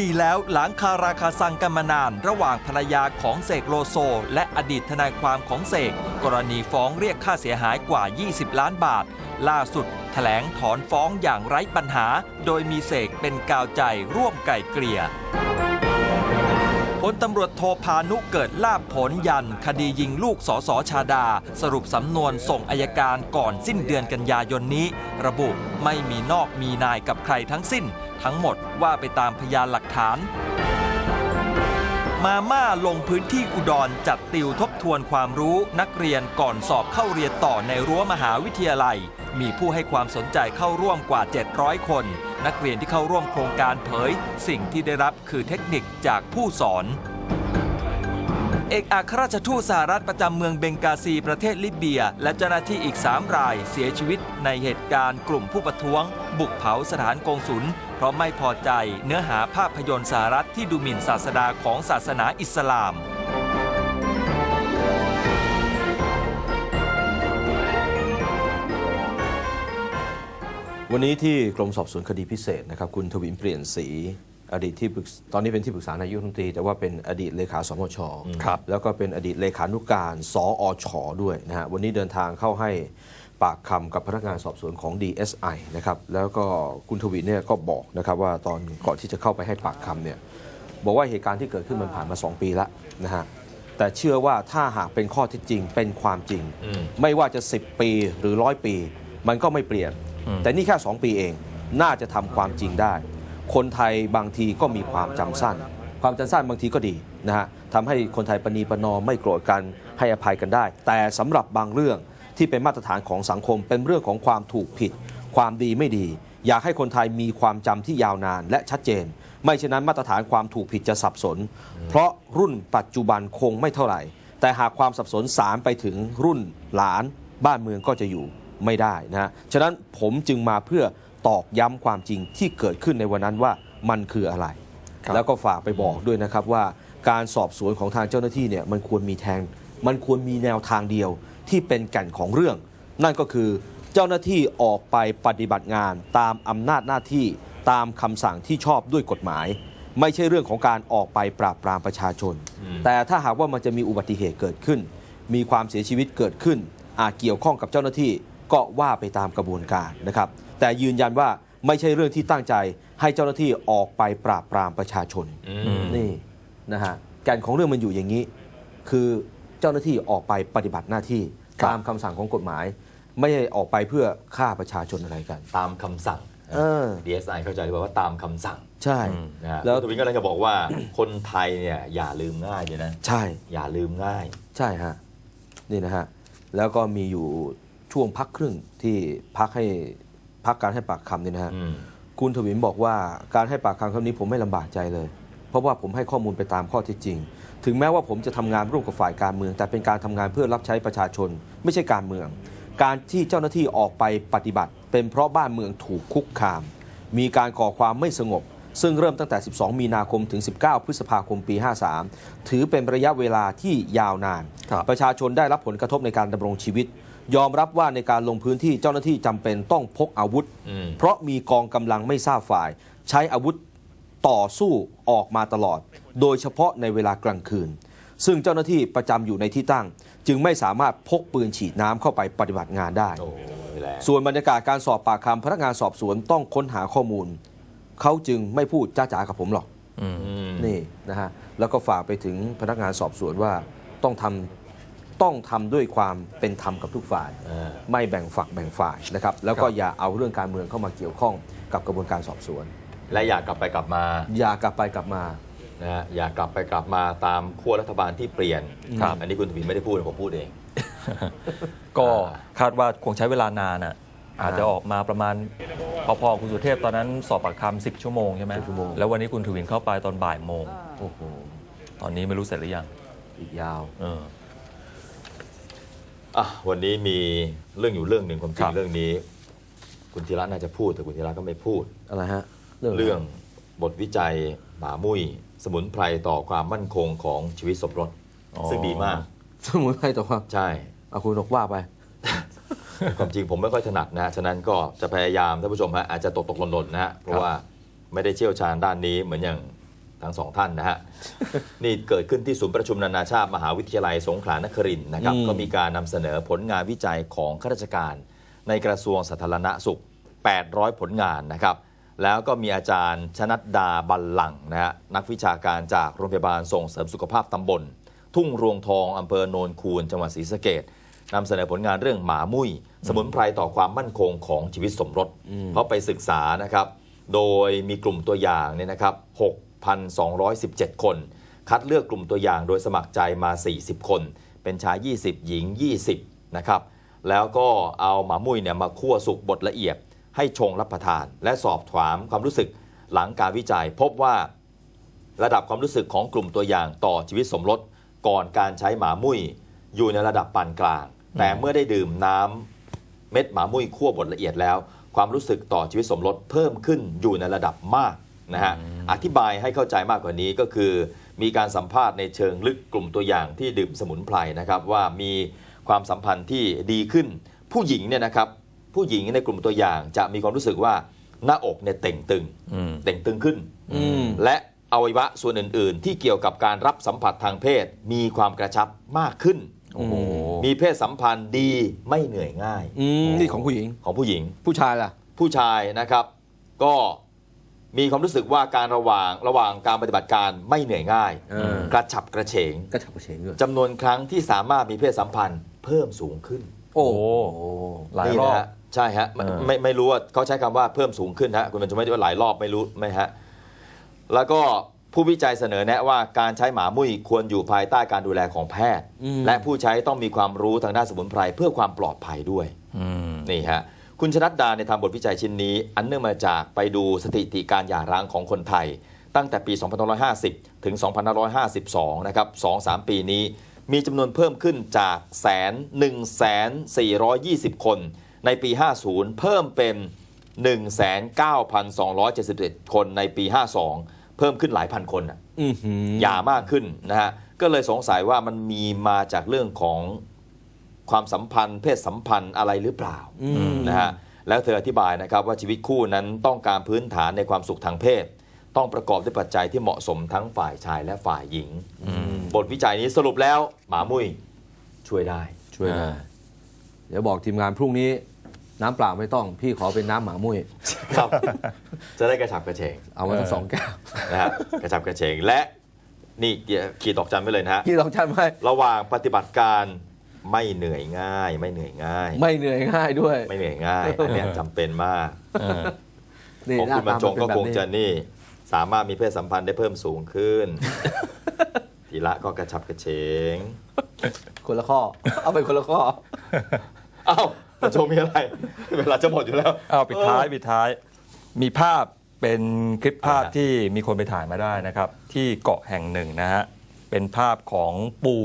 ดีแล้วหลังคาราคาซังกันมานาน ระหว่างภรรยาของเสกโลโซ และอดีตทนายความของเสก กรณีฟ้องเรียกค่าเสียหายกว่า 20 ล้านบาท ล่าสุดแถลงถอนฟ้องอย่างไร้ปัญหา โดยมีเสกเป็นกาวใจร่วมไก่เกลี่ย ลตำรวจโทพานุเกิดลาบผลยัน คดียิงลูกสสชาดา สรุปสำนวนส่งอายการก่อนสิ้นเดือนกันยายนนี้ ระบุไม่มีนอกมีนายกับใครทั้งสิ้น ทั้งหมดว่าไปตามพยานหลักฐาน มาม่าลงพื้นที่อุดรจัดติวทบทวนความรู้นักเรียนก่อนสอบเข้าเรียนต่อในรั้วมหาวิทยาลัย มีผู้ให้ความสนใจเข้าร่วมกว่า 700 คน นักเรียนที่เข้าร่วมโครงการเผย สิ่งที่ได้รับคือเทคนิคจากผู้สอน เอกอัครราชทูตสหรัฐประจำเมืองเบงกาซีประเทศลิเบีย และเจ้าหน้าที่อีก 3 รายเสียชีวิตในเหตุการณ์กลุ่มผู้ประท้วง บุกเผาสถานกงศุลเพราะไม่พอใจเนื้อหาภาพยนตร์สหรัฐที่ดูหมิ่นศาสดาของศาสนาอิสลาม วันนี้ที่กรมสอบสวนคดีพิเศษนะครับคุณทวินเปลี่ยนสีอดีตที่ปรึกษตอนนี้เป็นที่ปรึกษานายกรัฐมนตรีแต่ว่าเป็นอดีตเลขาสมชครับแล้วก็เป็นอดีตเลขานุการสอชด้วยนะฮะวันนี้เดินทางเข้าให้ปากคำกับพนักงานสอบสวนของ DSI นะครับแล้วก็คุณทวินเนี่ยก็บอกนะครับว่าตอนก่อนที่จะเข้าไปให้ปากคำเนี่ยบอกว่าเหตุการณ์ที่เกิดขึ้นมันผ่านมา 2 ปีแล้วนะฮะแต่เชื่อว่าถ้าหากเป็นข้อเท็จจริงเป็นความจริงอืมไม่ว่าจะ 10 ปีหรือร้อยปี มันก็ไม่เปลี่ยน แต่นี่แค่ 2 ปีเองน่าจะทำความจริงได้ คนไทยบางทีก็มีความจำสั้น ความจำสั้นบางทีก็ดีนะฮะทำให้คนไทยประนีประนอมไม่โกรธกันให้อภัยกันได้ แต่สำหรับบางเรื่องที่เป็นมาตรฐานของสังคม เป็นเรื่องของความถูกผิด ความดีไม่ดี อยากให้คนไทยมีความจำที่ยาวนานและชัดเจน ไม่เช่นนั้นมาตรฐานความถูกผิดจะสับสน เพราะรุ่นปัจจุบันคงไม่เท่าไหร่ แต่หากความสับสนสารไปถึงรุ่นหลานบ้านเมืองก็จะอยู่ ไม่ได้นะฮะ ฉะนั้นผมจึงมาเพื่อตอกย้ำความจริงที่เกิดขึ้นในวันนั้นว่ามันคืออะไรครับแล้วก็ฝากไปบอกด้วยนะครับว่าการสอบสวนของทางเจ้าหน้าที่เนี่ยมันควรมีแทง มันควรมีแนวทางเดียวที่เป็นแก่นของเรื่อง นั่นก็คือเจ้าหน้าที่ออกไปปฏิบัติงานตามอำนาจหน้าที่ตามคำสั่งที่ชอบด้วยกฎหมาย ไม่ใช่เรื่องของการออกไปปราบปรามประชาชน แต่ถ้าหากว่ามันจะมีอุบัติเหตุเกิดขึ้น มีความเสียชีวิตเกิดขึ้น อาจเกี่ยวข้องกับเจ้าหน้าที่ ก็ว่าไปตามกระบวนการนะครับ แต่ยืนยันว่าไม่ใช่เรื่องที่ตั้งใจให้เจ้าหน้าที่ออกไปปราบปรามประชาชนนี่นะฮะแก่นของเรื่องมันอยู่อย่างนี้ คือเจ้าหน้าที่ออกไปปฏิบัติหน้าที่ครับตามคำสั่งของกฎหมาย ไม่ได้ออกไปเพื่อฆ่าประชาชนอะไรกัน ตามคำสั่งเออ DSI เข้าใจหรือเปล่าว่าตามคำสั่ง ใช่นะฮะแล้วคุณทวินก็เลยจะบอกว่าคนไทยเนี่ยอย่าลืมง่ายเลยนะ ใช่ อย่าลืมง่าย ใช่ฮะ นี่นะฮะ แล้วก็มีอยู่ ช่วงพักครึ่งที่พักให้พักการให้ปากคำเนี่ยนะฮะอืมคุณทวินบอกว่าการให้ปากคำครั้งนี้ผมไม่ลำบากใจเลย เพราะว่าผมให้ข้อมูลไปตามข้อเท็จจริง ถึงแม้ว่าผมจะทำงานร่วมกับฝ่ายการเมือง แต่เป็นการทำงานเพื่อรับใช้ประชาชน ไม่ใช่การเมือง การที่เจ้าหน้าที่ออกไปปฏิบัติ เป็นเพราะบ้านเมืองถูกคุกคาม มีการก่อความไม่สงบ ซึ่งเริ่มตั้งแต่ 12 มีนาคมถึง 19 พฤษภาคมปี 53 ถือเป็นระยะเวลาที่ยาวนานครับประชาชนได้รับผลกระทบในการดำรงชีวิต ยอมรับว่าในการลงพื้นที่เจ้าหน้าที่จำเป็นต้องพกอาวุธ อืม เพราะมีกองกำลังไม่ทราบฝ่าย ใช้อาวุธต่อสู้ออกมาตลอด โดยเฉพาะในเวลากลางคืน ซึ่งเจ้าหน้าที่ประจำอยู่ในที่ตั้ง จึงไม่สามารถพกปืนฉีดน้ำเข้าไปปฏิบัติงานได้ โอ้ยแหละส่วนบรรยากาศการสอบปากคำพนักงานสอบสวนต้องค้นหาข้อมูล เขาจึงไม่พูดจ้าจ๋ากับผมหรอก อืมอืมนี่นะฮะแล้วก็ฝากไปถึงพนักงานสอบสวนว่าต้องทำ ต้องทำด้วยความเป็นธรรมกับทุกฝ่ายเออไม่แบ่งฝักแบ่งฝ่ายนะครับ แล้วก็ครับอย่าเอาเรื่องการเมืองเข้ามาเกี่ยวข้องกับกระบวนการสอบสวน และอยากกลับไปกลับมา อย่ากลับไปกลับมานะฮะอย่ากลับไปกลับมาตามขั้วรัฐบาลที่เปลี่ยนครับอันนี้คุณทวินไม่ได้พูดนะผมพูดเอง ก็คาดว่าคงใช้เวลานานอะอาจจะออกมาประมาณพอๆคุณสุเทพตอนนั้นสอบปากคำ10ชั่วโมงใช่ไหม10ชั่วโมงแล้ววันนี้คุณทวินเข้าไปตอนบ่ายโมงโอ้โหตอนนี้ไม่รู้เสร็จหรือยังอีกยาวเออ อะวันนี้มีเรื่องอยู่เรื่องหนึ่งความจริครังบเรื่องนี้ คุณธีระน่าจะพูดแต่คุณธีระก็ไม่พูดอะไรฮะเรื่องบทวิจัยหมามุ้ยสมุนไพรต่อความมั่นคงของชีวิตสมรสอ๋อซึ่งดีมาก สมุนไพรต่อความใช่เอาคุณนกว่าไป ความจริงผมไม่ค่อยถนัดนะฉะนั้นก็จะพยายามท่านผู้ชมฮะอาจจะตกตกหล่นๆนะฮะเพราะว่าไม่ได้เชี่ยวชาญด้านนี้เหมือนอย่าง ทั้งสองท่านนะฮะ นี่เกิดขึ้นที่ศูนย์ประชุมนานาชาติ มหาวิทยาลัยสงขลานครินทร์นะครับอืมก็มีการนำเสนอผลงานวิจัยของข้าราชการ ในกระทรวงสาธารณสุข 800 ผลงานนะครับ แล้วก็มีอาจารย์ชนัดดาบัลลังก์นะฮะนักวิชาการจากโรงพยาบาลส่งเสริมสุขภาพตำบล ทุ่งรวงทองอำเภอโนนคูนจังหวัดศรีสะเกดนำเสนอผลงานเรื่องหมามุ้ยสมุนไพรต่อความมั่นคงของชีวิตสมรสเขาไปศึกษานะครับ โดยมีกลุ่มตัวอย่างเนี่ยนะครับ 6,217 คน คัดเลือกกลุ่มตัวอย่างโดยสมัครใจมา 40 คน เป็นชาย 20 หญิง 20 นะครับ แล้วก็เอาหมามุ้ยเนี่ยมาคั่วสุกบดละเอียด ให้ชงรับประทาน และสอบถามความรู้สึกหลังการวิจัยพบว่าระดับความรู้สึกของกลุ่มตัวอย่างต่อชีวิตสมรสก่อนการใช้หมามุ้ยอยู่ในระดับปานกลาง แต่เมื่อได้ดื่มน้ำเม็ดหมามุ้ยคั่วบดละเอียดแล้ว ความรู้สึกต่อชีวิตสมรสเพิ่มขึ้นอยู่ในระดับมาก นะฮะอธิบายให้เข้าใจมากกว่านี้ก็คือ มีการสัมภาษณ์ในเชิงลึกกลุ่มตัวอย่างที่ดื่มสมุนไพรนะครับว่ามีความสัมพันธ์ที่ดีขึ้น ผู้หญิงเนี่ยนะครับผู้หญิงในกลุ่มตัวอย่างจะมีความรู้สึกว่าหน้าอกเนี่ยเต่งตึงอืมเต่งตึงขึ้นอืมและอวัยวะส่วนอื่น ๆ ที่เกี่ยวกับการรับสัมผัสทางเพศ มีความกระชับมากขึ้นโอ้โหมีเพศสัมพันธ์ดีไม่เหนื่อยง่ายอืมนี่ของผู้หญิงของผู้หญิง ผู้ชายล่ะ ผู้ชายนะครับ ก็ มีความรู้สึกว่าการระหว่างระหว่างการปฏิบัติการไม่เหนื่อยง่าย เออ กระฉับกระเฉงกระฉับกระเฉงด้วยจำนวนครั้งที่สามารถมีเพศสัมพันธ์เพิ่มสูงขึ้นโอ้โอ้หลายนี่รอนะบฮะใช่ฮะไม่เออ ไม่ไม่รู้ว่าเขาใช้คำว่าเพิ่มสูงขึ้นฮะคุณเป็นจะไม่ได้ว่าหลายรอบไม่รู้ไหมฮะแล้วก็ผู้วิจัยเสนอแนะว่าการใช้หมามุ้ยควรอยู่ภายใต้การดูแลของแพทย์อืมและผู้ใช้ต้องมีความรู้ทางด้านสมุนไพรเพื่อความปลอดภัยด้วย อืม นี่ฮะ คุณชนัดดาในยทำบทวิจัยชิ้นนี้ อันเนื่องมาจากไปดูสถิติการหย่าร้างของคนไทย ตั้งแต่ปี 2550 ถึง 2552 นะครับ 2-3 ปีนี้ มีจำนวนเพิ่มขึ้นจากแสน1แสน420 คน ในปี 50 เพิ่มเป็น 19,271คนในปี 52 เพิ่มขึ้นหลายพันคนอะอือหือหย่ามากขึ้นนะฮะก็เลยสงสัยว่ามันมีมาจากเรื่องของ ความสัมพันธ์ เพศสัมพันธ์อะไรหรือเปล่าอืมนะฮะแล้วเธออธิบายนะครับว่าชีวิตคู่นั้นต้องการพื้นฐานในความสุขทางเพศ ต้องประกอบด้วยปัจจัยที่เหมาะสมทั้งฝ่ายชายและฝ่ายหญิงบทวิจัยนี้สรุปแล้วหมามุ้ยช่วยได้ช่วยได้เดี๋ยวบอกทีมงานพรุ่งนี้น้ำเปล่าไม่ต้อง พี่ขอเป็นน้ำหมามุ้ยครับ จะได้กระฉับกระเฉง เอามาทั้งสองแก้วนะฮะกระฉับกระเฉงและนี่ขีดตอกจันไว้เลยนะฮะพี่ต้องชันไหมระหว่างปฏิบัติการ ไม่เหนื่อยง่าย ไม่เหนื่อยง่าย ไม่เหนื่อยง่ายด้วย ไม่เหนื่อยง่ายอันเนี้ยจำเป็นมากเออนี่ของคุณบรรจงก็คงจะนี่ สามารถมีเพศสัมพันธ์ได้เพิ่มสูงขึ้น ทีละก็กระฉับกระเฉง คนละข้อ เอาไปคนละข้อ เอ้าบรรจงมีอะไร เวลาจะหมดอยู่แล้ว เอาปิดท้ายเออปิดท้าย มีภาพเป็นคลิปภาพอ่าฮะที่มีคนไปถ่ายมาได้นะครับ ที่เกาะแห่งหนึ่งนะฮะเป็นภาพของปู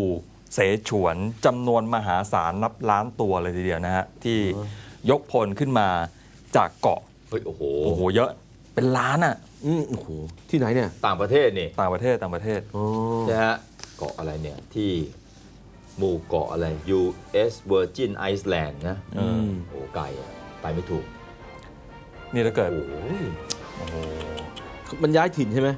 เสฉวนจำนวนมหาศาลนับล้านตัวเลยทีเดียวนะฮะที่ยกพลขึ้นมาจากเกาะเฮ้ยโอ้โหโอ้โหเยอะเป็นล้านอะอืมโอ้โหที่ไหนเนี่ยต่างประเทศนี่ต่างประเทศต่างประเทศอ๋อนะฮะเกาะอะไรเนี่ยที่หมู่เกาะอะไร U.S. Virgin Island นะอืมโอ้ไกลอะไปไม่ถูก นี่ถ้าเกิด โอ้โหโอ้โหมันย้ายถิ่นใช่ไหม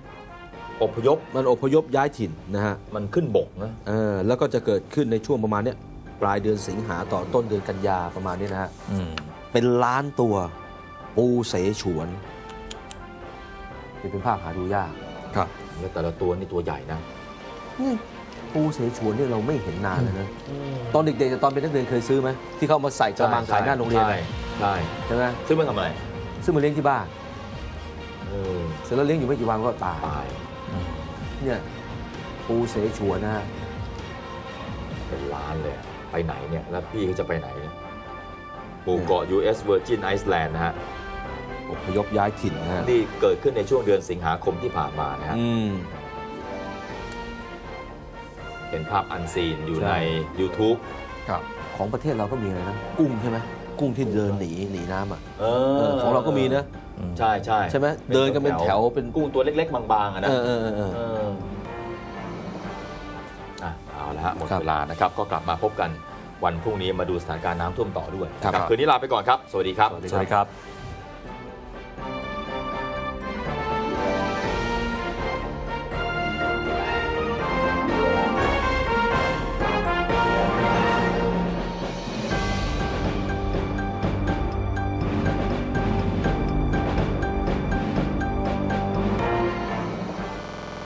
อพยพมันอพยพย้ายถิ่นนะฮะมันขึ้นบกนะเออแล้วก็จะเกิดขึ้นในช่วงประมาณเนี้ยปลายเดือนสิงหาต่อต้นเดือนกันยาประมาณนี้นะฮะอืมเป็นล้านตัว ปูเสฉวนนี่เป็นภาพหาดูยากครับแล้วแต่ละตัวนี่ตัวใหญ่นะนี่ปูเสฉวนเนี่ยเราไม่เห็นนานแล้วนะตอนเด็กๆตอนเป็นนักเรียนเคยซื้อไหมที่เขาเอามาใส่กระมังขายหน้าโรงเรียนใช่ใช่ใช่ไหมซึ่งมันทำอะไรซึ่งมาเลี้ยงที่บ้านเออเสร็จแล้วเลี้ยงอยู่ไม่กี่วันก็ตายตาย เนี่ยปูเสฉวนนะฮะเป็นล้านเลยอะไปไหนเนี่ยแล้วพี่เขาจะไปไหนเนี่ยหมู่เกาะ U.S. Virgin Island นะฮะอพยพย้ายถิ่นนะฮะนี่เกิดขึ้นในช่วงเดือนสิงหาคมที่ผ่านมานะฮะอืมเป็นภาพอันซีนอยู่ใช่ใน YouTube ครับของประเทศเราก็มีอะไรนะ กุ้งใช่ไหม กุ้งที่เดินหนีหนีน้ำอะเอเออของเราก็มีนะใช่ใช่ใช่ไหมเดินกันเป็นแถวเป็นกุ้งตัวเล็ก ๆ บางๆอะนะเออเออเออเออเอออะเอาละฮะหมดครับเวลานะครับ ก็กลับมาพบกันวันพรุ่งนี้มาดูสถานการณ์น้ำท่วมต่อด้วยครับนะคืนนี้ลาไปก่อนครับ สวัสดีครับ สวัสดีครับ